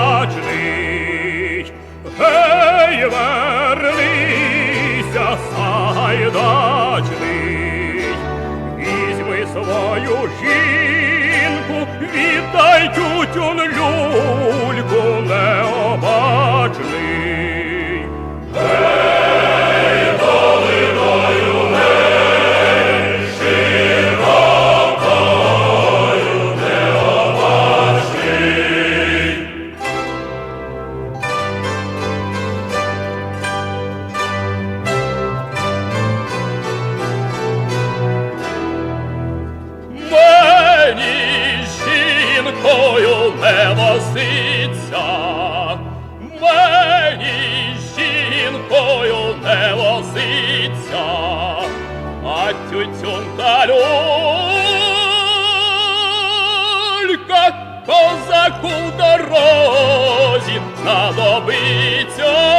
Сайдачний, гей, вернися, сайдачний, візьми свою жінку. Вітай тютюн люльку необачний. Возиться, мені з жінкою не возиться, а тютюн та люлька козаку дорозі знадобиться.